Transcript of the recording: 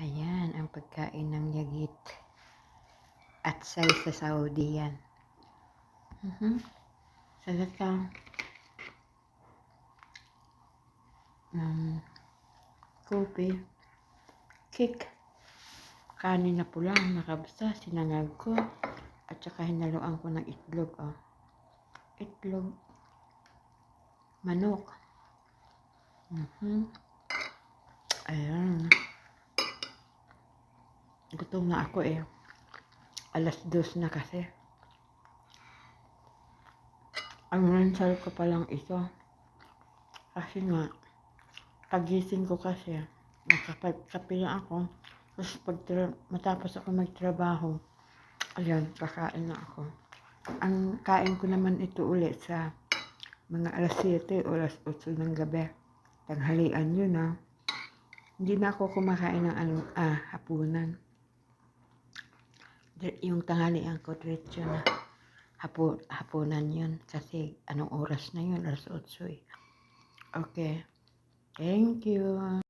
Ayan, ang pagkain ng yagit. At say sa Saudi yan. Mhm. Sagat ka. Um, kopi. Cake. Kanin na pula, nakabasa, sinangag ko. At saka hinaluan ko ng itlog, oh. Itlog. Manok. Mhm. Ayan. Gutom na ako eh. Alas dos na kasi. Ang ransal ko pa lang ito. Kasi nga, pagising ko kasi, nakapagkape lang ako. Tapos pag matapos ako magtrabaho, ayan, kakain na ako. Ang kain ko naman ito ulit sa mga alas 7 o alas 8 ng gabi. Tanghalian yun ah. Hindi na ako kumakain ng ano, ah, hapunan. Yung tanghalian ko, diretso na. Hapo, hapunan yun. Kasi anong oras na yun? Alas 8 eh. Okay. Thank you.